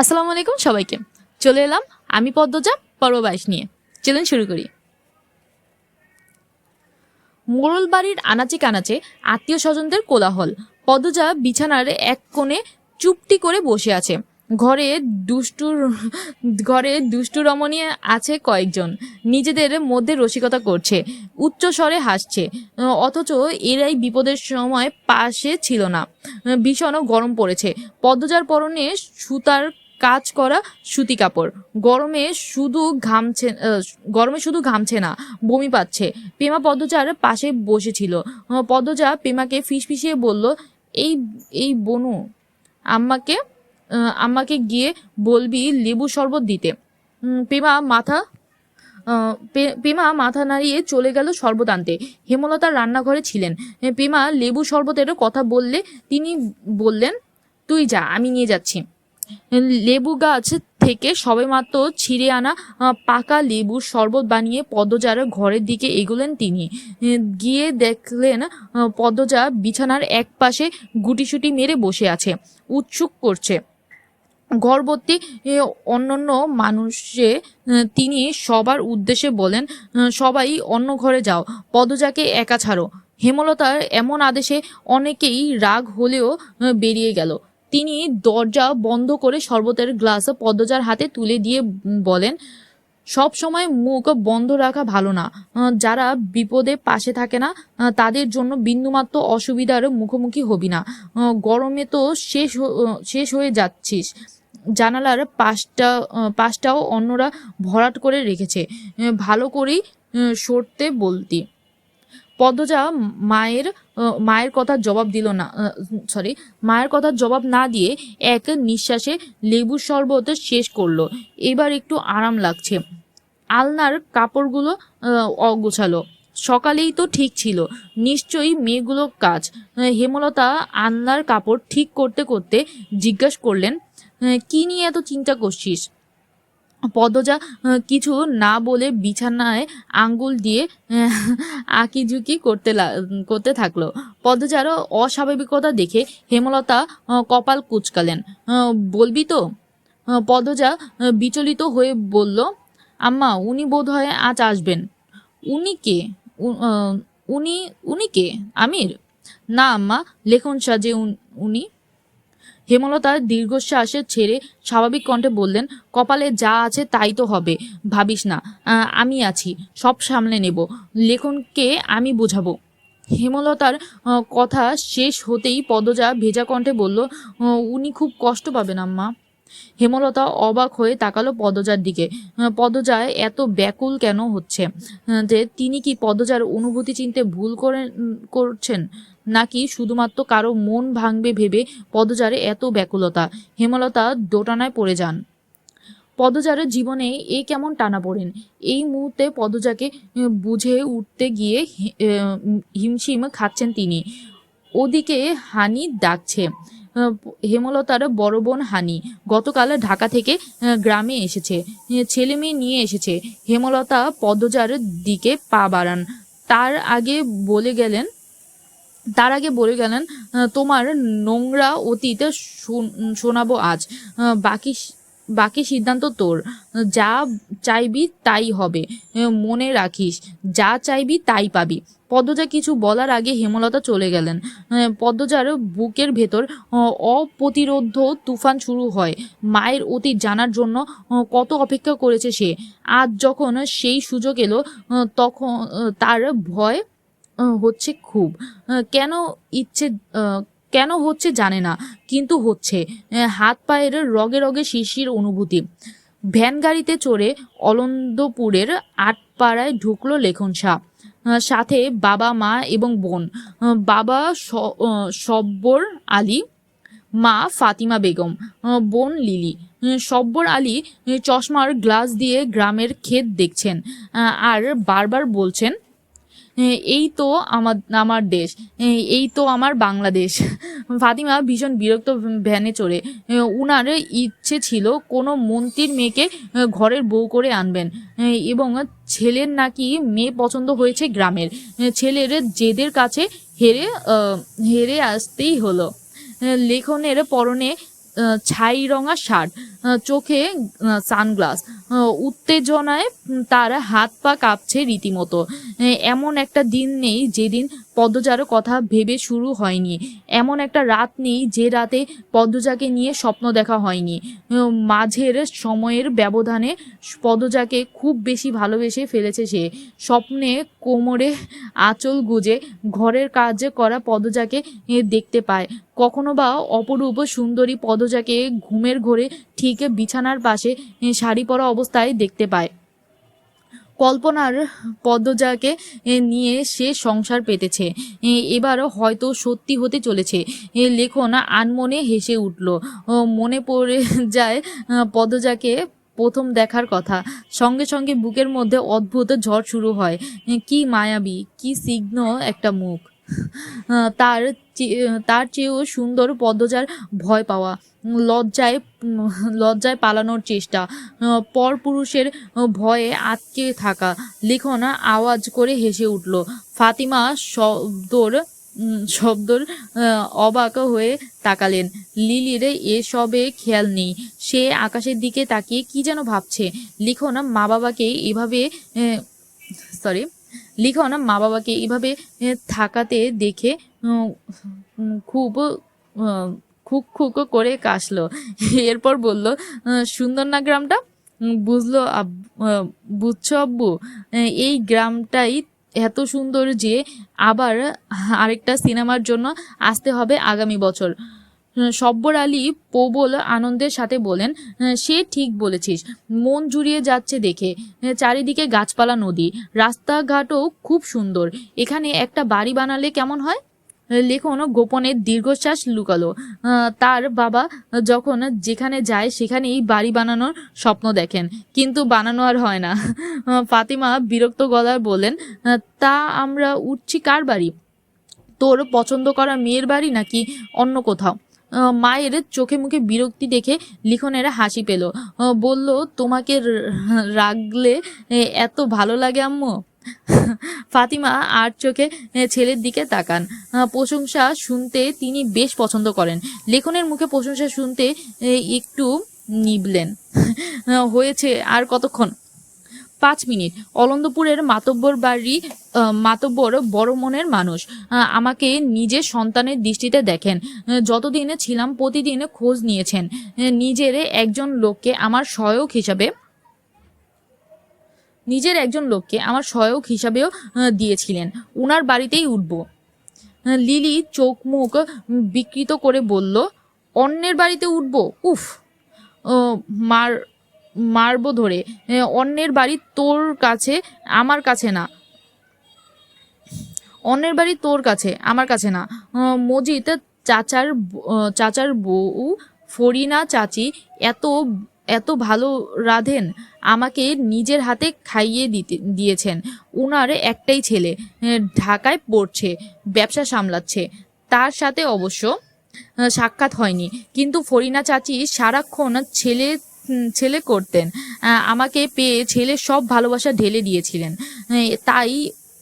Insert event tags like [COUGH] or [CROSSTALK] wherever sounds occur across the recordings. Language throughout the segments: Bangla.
আসসালামু আলাইকুম সবাইকে। চলে এলাম আমি পদ্মজা পর্ব নিয়ে। চলুন শুরু করি। মোড়ল বাড়ির আনাচে কানাচে আত্মীয় স্বজনদের কোলাহল। পদ্মজা বিছানার এক কোণে চুপটি করে বসে আছে। ঘরে দুষ্টুর ঘরে দুষ্টু রমণী আছে কয়েকজন। নিজেদের মধ্যে রসিকতা করছে, উচ্চ স্বরে হাসছে, অথচ এরাই বিপদের সময় পাশে ছিল না। ভীষণ গরম পড়েছে। পদ্মজার পরনে সুতার কাজ করা সুতি কাপড়। গরমে শুধু ঘামছে গরমে শুধু ঘামছে না, বমি পাচ্ছে। পেমা পদ্মজার পাশে বসেছিল। পদ্মজা পেমাকে ফিসফিসিয়ে বলল, এই এই বনু, আম্মাকে আম্মাকে গিয়ে বলবি লেবু শরবত দিতে। পেমা মাথা পেমা মাথা নাড়িয়ে চলে গেল শরবত আনতে। হেমলতা রান্নাঘরে ছিলেন। পেমা লেবু শরবতের কথা বললে তিনি বললেন, তুই যা, আমি নিয়ে যাচ্ছি। লেবু গাছ থেকে সবেমাত্র ছিঁড়ে আনা পাকা লেবুর শরবত বানিয়ে পদ্মজার ঘরের দিকে এগোলেন তিনি। গিয়ে দেখলেন পদ্মজা বিছানার এক পাশে গুটিসুটি মেরে বসে আছে, উৎসুক করছে। গর্ভবতী অন্যান্য মানুষে তিনি সবার উদ্দেশ্যে বলেন সবাই অন্য ঘরে যাও পদজাকে একা ছাড়ো। হেমলতার এমন আদেশে অনেকেই রাগ হলেও বেরিয়ে গেল। তিনি দরজা বন্ধ করে শরবতের গ্লাস পদ্মজার হাতে তুলে দিয়ে বলেন, সব সময় মুখ বন্ধ রাখা ভালো না। যারা বিপদে পাশে থাকে না তাদের জন্য বিন্দুমাত্র অসুবিধার মুখোমুখি হবি না। গরমে তো শেষ শেষ হয়ে যাচ্ছিস। জানালার পাশটা পাশটাও অন্যরা ভরাট করে রেখেছে। ভালো করেই সরতে বলতি। পদ্মজা মায়ের মায়ের কথা জবাব দিল না সরি মায়ের কথার জবাব না দিয়ে এক নিঃশ্বাসে লেবুর শরবত শেষ করল। এবার একটু আরাম লাগছে। আলনার কাপড়গুলো অগোছালো। সকালেই তো ঠিক ছিল, নিশ্চয়ই মেয়েগুলো কাজ। হেমলতা আলনার কাপড় ঠিক করতে করতে জিজ্ঞাসা করলেন কি নিয়ে এত চিন্তা করছিস? পদজা কিছু না বলে বিছানায় আঙ্গুল দিয়ে আঁকিঝুঁকি করতে করতে থাকল। পদজারও অস্বাভাবিকতা দেখে হেমলতা কপাল কুচকালেন। বলবি তো? পদজা বিচলিত হয়ে বলল, আম্মা, উনি বোধ হয় আজ আসবেন। উনি কে? উনি উনি কে? আমির? না, আম্মা, লেখন সাজে উনি হেমলতা দীর্ঘশ্বাস ছেড়ে স্বাভাবিক কণ্ঠে বললেন, কপালে যা আছে তাই তো হবে। ভাবিস না আমি আছি, সব সামলে নেব। লেখনকে আমি বোঝাবো। হেমলতার কথা শেষ হতেই পদজা ভেজা কণ্ঠে বলল উনি খুব কষ্ট পাবেন, আম্মা। হেমলতা অবাক হয়ে তাকালো পদজার দিকে। পদজায় এত ব্যাকুল কেন হচ্ছে? যে তিনি কি পদজার অনুভূতি চিনতে ভুল করে করছেন? নাকি শুধুমাত্র কারও মন ভাঙবে ভেবে পদজারে এত ব্যাকুলতা? হেমলতা দোটানায় পড়ে যান। পদজারের জীবনে এ কেমন টানা পড়েন? এই মুহূর্তে পদজাকে বুঝে উঠতে গিয়ে হিমশিম খাচ্ছেন তিনি। ওদিকে হানি ডাকছে। হেমলতার বড় বোন হানি গতকাল ঢাকা থেকে গ্রামে এসেছে। ছেলে মেয়ে নিয়ে এসেছে। হেমলতা পদজার দিকে পা বাড়ান। তার আগে বলে গেলেন তার আগে বলে গেলেন তোমার নোংরা অতীত শোন- শোনাবো আজ। বাকি বাকি সিদ্ধান্ত তোর। যা চাইবি তাই হবে। মনে রাখিস, যা চাইবি তাই পাবি। পদ্মজা কিছু বলার আগে হেমলতা চলে গেলেন। পদ্মজার বুকের ভেতর অপ্রতিরোধ তুফান শুরু হয়। মায়ের অতীত জানার জন্য কত অপেক্ষা করেছে সে। আজ যখন সেই সুযোগ এলো তখন তার ভয় হচ্ছে খুব। কেন ইচ্ছে কেন হচ্ছে জানে না, কিন্তু হচ্ছে। হাত পায়ের রগে রগে শিশির অনুভূতি। ভ্যান গাড়িতে চড়ে অলন্দপুরের আটপাড়ায় ঢুকলো লেখন শাহ সাথে বাবা, মা এবং বোন। বাবা সব্বর আলী, মা ফাতিমা বেগম বোন লিলি। সব্বর আলী চশমার গ্লাস দিয়ে গ্রামের ক্ষেত দেখছেন আর বারবার বলছেন এই তো আমার আমার দেশ এই তো আমার বাংলাদেশ। ফাতিমা ভীষণ বিরক্ত ভ্যানে চড়ে উনার ইচ্ছে ছিল কোনো মন্ত্রীর মেয়েকে ঘরের বউ করে আনবেন এবং ছেলের নাকি মেয়ে পছন্দ হয়েছে গ্রামের ছেলের জেদের কাছে হেরে হেরে আসতেই হলো। লেখনের পরনে ছাই রঙা শার্ট চোখে সানগ্লাস উত্তেজনায় তার হাত পা কাঁপছে রীতিমতো। এমন একটা দিন নেই যেদিন পদ্মজার কথা ভেবে শুরু হয়নি। এমন একটা রাত নেই যে রাতে পদ্মজাকে নিয়ে স্বপ্ন দেখা হয়নি। মাঝের সময়ের ব্যবধানে পদ্মজাকে খুব বেশি ভালোবেসে ফেলেছে সে। স্বপ্নে কোমরে আঁচল গুজে ঘরের কাজ করা পদজাকে এ, দেখতে পায়। কখনো বা অপরূপ সুন্দরী পদজাকে ঘুমের ঘোরে ঠিক বিছানার পাশে শাড়ি পরা অবস্থায় দেখতে পায়। কল্পনার পদ্মজাকে নিয়ে সে সংসার পেতেছে। এ, এবারও হয়তো সত্যি হতে চলেছে। লেখন আনমনে হেসে উঠল। মনে পড়ে যায় পদ্মজাকে প্রথম দেখার কথা। সঙ্গে সঙ্গে বুকের মধ্যে অদ্ভুত ঝড় শুরু হয়। কি মায়াবী কি সিগ্ন একটা মুখ। তার তার চেয়েও সুন্দর পদ্মজার ভয় পাওয়া লজ্জায় লজ্জায় পালানোর চেষ্টা পরপুরুষের ভয়ে আটকে থাকা। লিখনা আওয়াজ করে হেসে উঠল। ফাতিমা শব্দর শব্দর অবাক হয়ে তাকালেন। লিলির এসবে খেয়াল নেই। সে আকাশের দিকে তাকিয়ে কি যেন ভাবছে। লিখন মা বাবাকে এভাবে সরি লিখন মা বাবাকে এভাবে এ, থাকাতে দেখে খুব খুক খুক করে কাশলো। এরপর বলল সুন্দর না গ্রামটা? বুঝলো বুঝছ আব্বু এই গ্রামটাই এত সুন্দর যে আবার আরেকটা সিনেমার জন্য আসতে হবে আগামী বছর। সব্বর আলী প্রবল আনন্দের সাথে বলেন সে ঠিক বলেছিস। মন জুড়িয়ে যাচ্ছে দেখে। চারিদিকে গাছপালা, নদী। রাস্তাঘাটও খুব সুন্দর। এখানে একটা বাড়ি বানালে কেমন হয়? লেখন গোপনে দীর্ঘশ্বাস লুকালো। তার বাবা যখন যেখানে যায় সেখানেই বাড়ি বানানোর স্বপ্ন দেখেন। কিন্তু বানানো আর হয় না। ফাতিমা বিরক্ত গলায় বলেন তা আমরা উঠছি কার বাড়ি? তোর পছন্দ করা মেয়ের বাড়ি নাকি অন্য কোথাও? মায়ের চোখে মুখে বিরক্তি দেখে লিখনেরা হাসি পেল। বলল, তোমাকে রাগলে এত ভালো লাগে আম্মু? [LAUGHS] ফাতিমা আর চোখে ছেলের দিকে তাকান। প্রশংসা শুনতে তিনি বেশ পছন্দ করেন। লেখনের মুখে প্রশংসা শুনতে একটু নিবলেন। [LAUGHS] হয়েছে আর কতক্ষণ? পাঁচ মিনিট। অলন্দপুরের মাতব্বর বাড়ি মাতব্বর বড় মনের মানুষ। আমাকে নিজের সন্তানের দৃষ্টিতে দেখেন। যতদিনে ছিলাম প্রতিদিন খোঁজ নিয়েছেন। নিজের একজন লোককে আমার সহায়ক হিসাবে, নিজের একজন লোককে আমার সহায়ক হিসাবেও দিয়েছিলেন। উনার বাড়িতেই উঠব। লিলি চোখ মুখ বিকৃত করে বলল, অন্যের বাড়িতে উঠব? উফ! মার মারবো ধরে। অন্যের বাড়ি তোর কাছে, আমার কাছে না। অন্যের বাড়ি তোর কাছে, আমার কাছে না। মজিদ, চাচার চাচার বউ, ফরিনা চাচি এত এত ভালো রাধেন, আমাকে নিজের হাতে খাইয়ে দিতে, দিয়েছেন। উনার একটাই ছেলে ঢাকায় পড়ছে, ব্যবসা সামলাচ্ছে। তার সাথে অবশ্য সাক্ষাৎ হয়নি। কিন্তু ফরিনা চাচি সারাক্ষণ ছেলে ছেলে করতেন। আমাকে পেয়ে ছেলে সব ভালোবাসা ঢেলে দিয়েছিলেন। তাই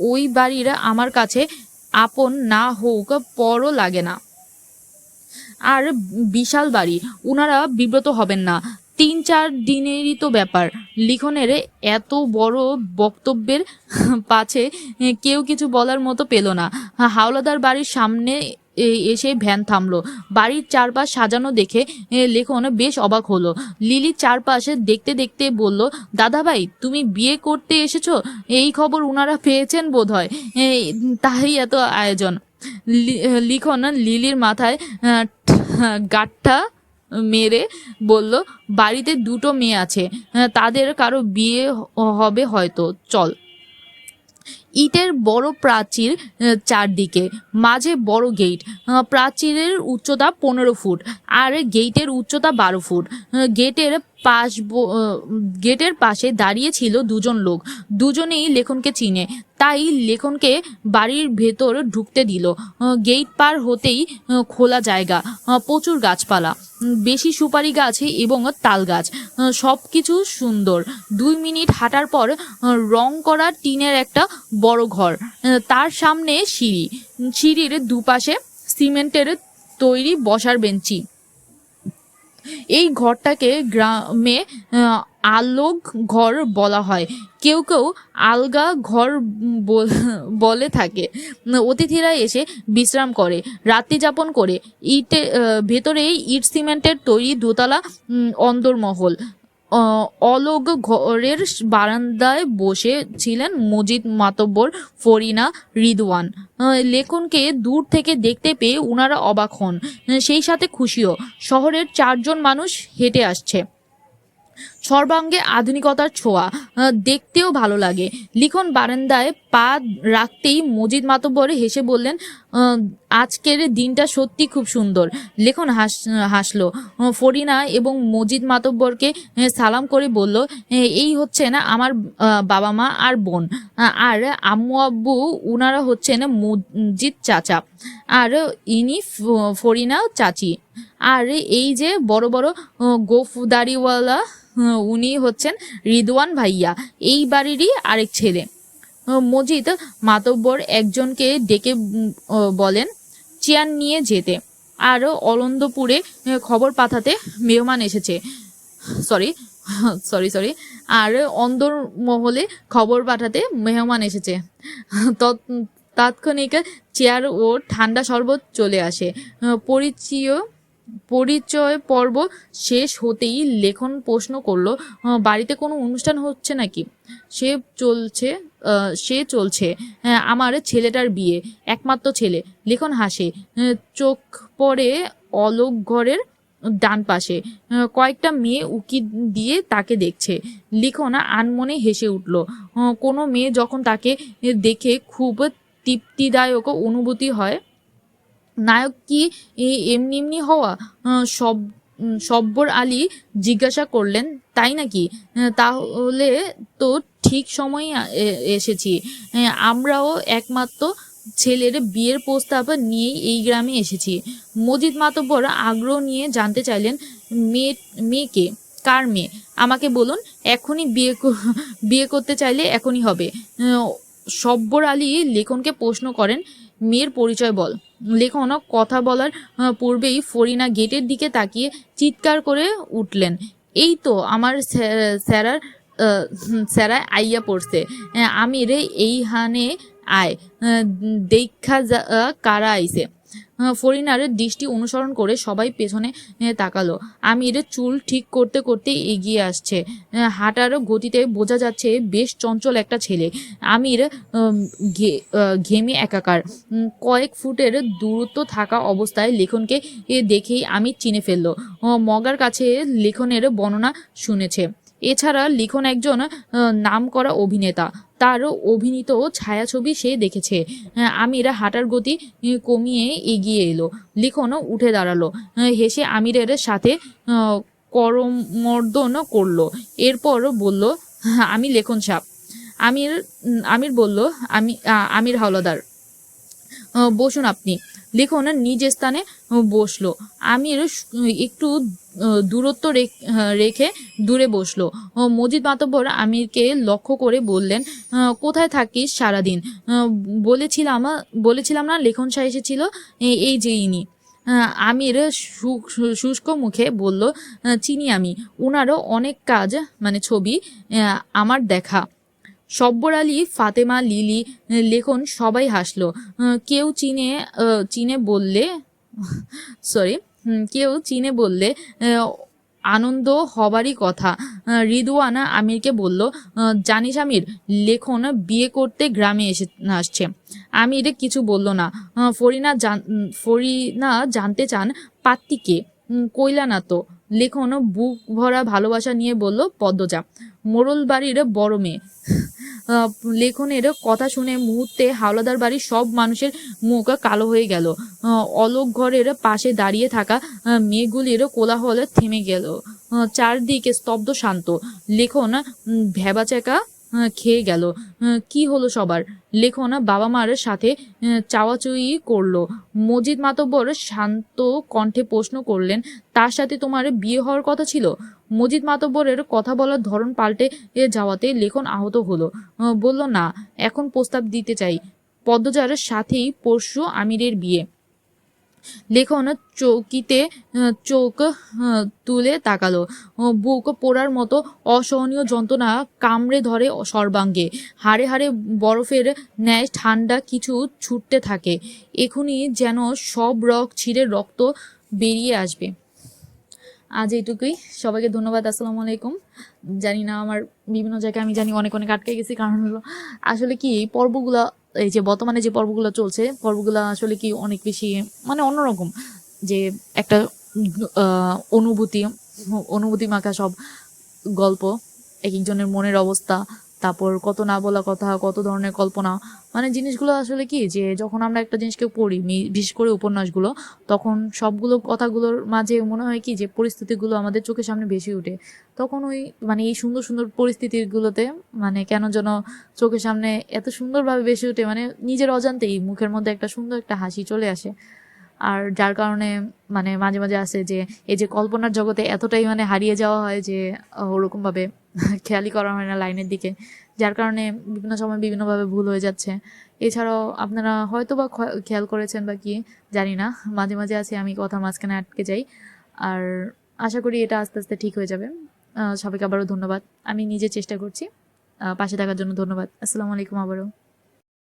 ওই বাড়ির আমার কাছে আপন না হোক, পরও লাগে না। আর বিশাল বাড়ি, উনারা বিব্রত হবেন না। তিন চার দিনেরই তো ব্যাপার। লিখনের এত বড় বক্তব্যের পাছে কেউ কিছু বলার মতো পেল না। হাওলাদার বাড়ির সামনে এসে ভ্যান থামলো। বাড়ির চারপাশ সাজানো দেখে লেখন বেশ অবাক হলো। লিলি চারপাশে দেখতে দেখতে বলল দাদা ভাই তুমি বিয়ে করতে এসেছ? এই খবর উনারা পেয়েছেন বোধ হয় তাই এত আয়োজন। লিখন লিলির মাথায় গাঁটটা মেরে বলল, বাড়িতে দুটো মেয়ে আছে। তাদের কারও বিয়ে হবে হয়তো। চল। ইটের বড় প্রাচীর চারদিকে। মাঝে বড় গেট। প্রাচীরের উচ্চতা পনেরো ফুট, আর গেটের উচ্চতা বারো ফুট। গেটের পাশ গেটের পাশে দাঁড়িয়ে ছিল দুজন লোক। দুজনেই লেখনকে চিনে। তাই লেখনকে বাড়ির ভেতর ঢুকতে দিল। গেট পার হতেই খোলা জায়গা প্রচুর গাছপালা বেশি সুপারি গাছ এবং তাল গাছ সব কিছু সুন্দর। দুই মিনিট হাঁটার পর রং করা টিনের একটা বড় ঘর। তার সামনে সিঁড়ি। সিঁড়ির দুপাশে সিমেন্টের তৈরি বসার বেঞ্চি। এই ঘরটাকে গ্রামে আলোক ঘর বলা হয়। কেউ কেউ আলগা ঘর বল- থাকে। অতিথিরা এসে বিশ্রাম করে, রাত্রি যাপন করে। ইটে ভেতরে ইট সিমেন্টের তৈরি দোতলা অন্দরমহল। অলোক ঘরের বারান্দায় বসে ছিলেন মজিদ মাতব্বর ফরিনা রিদওয়ান। লেখনকে দূর থেকে দেখতে পেয়ে ওনারা অবাক হন। সেই সাথে খুশিও। শহরের চারজন মানুষ হেঁটে আসছে। সর্বাঙ্গে আধুনিকতার ছোঁয়া দেখতেও ভালো লাগে। লিখন বারান্দায় পা রাখতেই মজিদ মাতব্বরে হেসে বললেন আজকের দিনটা সত্যি খুব সুন্দর। লেখন হাস, হাসলো। ফরিনা এবং মজিদ মাতব্বরকে সালাম করে বলল এই হচ্ছে না আমার বাবা মা আর বোন। আর আম্মু আব্বু উনারা হচ্ছেন মজিদ চাচা। আর ইনি ফরিনা চাচি। আর এই যে বড় বড় গোফদারিওয়ালা উনি হচ্ছেন রিদওয়ান ভাইয়া। এই বাড়িরই আরেক ছেলে। মজিদ মাতব্বর একজনকে ডেকে বলেন, চেয়ার নিয়ে যেতে। আর অলন্দপুরে খবর পাঠাতে মেহমান এসেছে। Sorry sorry sorry. আর অন্দর মহলে খবর পাঠাতে মেহমান এসেছে। তৎ- তাৎক্ষণিক চেয়ার ও ঠান্ডা শরবত চলে আসে। পরিচয় পরিচয় পর্ব শেষ হতেই লেখন প্রশ্ন করল বাড়িতে কোনো অনুষ্ঠান হচ্ছে নাকি? সে চলছে সে চলছে হ্যাঁ, আমার ছেলেটার বিয়ে একমাত্র ছেলে। লেখন হাসে চোখ পড়ে অলোক ঘরের ডান পাশে কয়েকটা মেয়ে উকি দিয়ে তাকে দেখছে। লিখন আনমনে হেসে উঠল কোনো মেয়ে যখন তাকে দেখে খুব তৃপ্তিদায়ক অনুভূতি হয় নায়ক কি এমনি এমনি হওয়া? সব সব্বর আলী জিজ্ঞাসা করলেন, তাই নাকি? তাহলে তো ঠিক সময়ে এসেছি। আমরাও একমাত্র ছেলের বিয়ের প্রস্তাব নিয়েই এই গ্রামে এসেছি। মজিদ মাতব্বর আগ্রহ নিয়ে জানতে চাইলেন মেয়ে মেয়েকে? কার মেয়ে? আমাকে বলুন, এখনই বিয়ে বিয়ে করতে চাইলে এখনই হবে। সব্বর আলী লেখনকে প্রশ্ন করেন, মেয়ের পরিচয় বল। লেখন কথা বলার পূর্বেই ফরিনা গেটের দিকে তাকিয়ে চিৎকার করে উঠলেন। এই তো আমার স্যা- স্যারার স্যারায় আইয়া পড়ছে। আমি রে এই হানে আয় দেখা যা কারা আইছে? আহ, ফরিনার দৃষ্টি অনুসরণ করে সবাই পেছনে তাকালো। আমির চুল ঠিক করতে করতে এগিয়ে আসছে। হাঁটার গতিতে বোঝা যাচ্ছে বেশ চঞ্চল একটা ছেলে। আমির ঘেমে একাকার। কয়েক ফুটের দূরত্ব থাকা অবস্থায় লেখনকে দেখেই আমি চিনে ফেলল। মগার কাছে লেখনের বর্ণনা শুনেছে। এছাড়া লিখন একজন আহ, নামকরা অভিনেতা। তার অভিনীত ছায়াছবি সে দেখেছে। আমিরা হাঁটার গতি কমিয়ে এগিয়ে এলো, লিখনও উঠে দাঁড়াল হেসে আমিরের সাথে করমর্দন করল এরপর বলল আমি লেখন সাপ। আমির আমির বলল, আমি আমির হাওলাদার। বসুন আপনি। লিখন, নিজ স্থানে বসল। আমির একটু দূরত্ব রেখ- দূরে বসল। মজিদ মাতব্বর আমিরকে লক্ষ্য করে বললেন কোথায় থাকিস সারাদিন? বলেছিলাম বলেছিলাম না, লেখন শাহ এসেছিল, এই যে ইনি। আমির শুষ্ক মুখে বলল চিনি আমি। ওনারও অনেক কাজ মানে ছবি আমার দেখা। সব্বর আলী ফাতেমা লিলি লেখন সবাই হাসলো। কেউ চিনে চিনে বললে সরি কেউ চিনে বললে আনন্দ হবারই কথা। আহ, রিদওয়ানা আমিরকে বলল জানিস আমির লেখন বিয়ে করতে গ্রামে এসে আসছে। আমির কিছু বলল না। ফরিনা জান ফরিনা জানতে চান পাত্তিকে কইলা না তো লেখন বুক ভরা ভালোবাসা নিয়ে বলল পদ্মজা মোড়ল বাড়ির বড় মেয়ে। লেখনের কথা শুনে মুহূর্তে হাওলাদার বাড়ির সব মানুষের মুখ কালো হয়ে গেল। অলোক ঘরের পাশে দাঁড়িয়ে থাকা মেয়েগুলির কোলাহল থেমে গেল। চারদিকে স্তব্ধ শান্ত। লেখন ভেবাচেকা খেয়ে গেল। কি হলো সবার? লেখন বাবা মার সাথে চাওয়াচুয়ি করল। মজিদ মাতব্বর শান্ত কণ্ঠে প্রশ্ন করলেন, তার সাথে তোমার বিয়ে হওয়ার কথা ছিল? মজিদ মাতব্বরের কথা বলার ধরন পাল্টে যাওয়াতে লেখন আহত হলো। বলল, না, এখন প্রস্তাব দিতে চাই। পদ্মজার সাথেই পরশু আমিরের বিয়ে। লেখন চৌকিতে চোখ তুলে তাকালো। বুক পোড়ার মতো অসহনীয় যন্ত্রণা কামড়ে ধরে সর্বাঙ্গে। হাড়ে হাড়ে বরফের ন্যায় ঠান্ডা কিছু ছুটতে থাকে। এখনই যেন সব রক ছিঁড়ে রক্ত বেরিয়ে আসবে। আজ এইটুকুই। সবাইকে ধন্যবাদ, আসসালামু আলাইকুম। জানি না, আমার বিভিন্ন জায়গায় আমি জানি অনেক অনেক আটকে গেছি, কারণ হলো আসলে কি এই পর্বগুলো এই যে বর্তমানে যে পর্বগুলো চলছে, পর্বগুলো আসলে কি অনেক বেশি মানে অন্যরকম। যে একটা অনুভূতি অনুভূতি মাখা সব গল্প, এক একজনের মনের অবস্থা তারপর কত না বলা কথা, কত ধরনের কল্পনা। মানে জিনিসগুলো আসলে কি যে, যখন আমরা একটা জিনিসকে পড়ি বিশেষ করে উপন্যাসগুলো, তখন সবগুলো কথাগুলোর মাঝে মনে হয় কি যে, পরিস্থিতিগুলো আমাদের চোখের সামনে বেশি ওঠে তখন ওই মানে এই সুন্দর সুন্দর পরিস্থিতিগুলোতে মানে কেন যেন চোখের সামনে এত সুন্দরভাবে ভেসে ওঠে মানে নিজের অজান্তেই মুখের মধ্যে একটা সুন্দর একটা হাসি চলে আসে। আর যার কারণে মানে মাঝে মাঝে আসে যে, এই যে কল্পনার জগতে এতটাই মানে হারিয়ে যাওয়া হয় যে ওরকমভাবে খেয়ালই করা হয় না লাইনের দিকে, যার কারণে বিভিন্ন সময় বিভিন্নভাবে ভুল হয়ে যাচ্ছে। এছাড়াও আপনারা হয়তো বা খেয়াল করেছেন বা কি, জানি না, মাঝে মাঝে আছে, আমি কথার মাঝখানে আটকে যাই। আর আশা করি এটা আস্তে আস্তে ঠিক হয়ে যাবে। সবাইকে আবারও ধন্যবাদ। আমি নিজে চেষ্টা করছি। পাশে থাকার জন্য ধন্যবাদ। আসসালামু আলাইকুম আবারও।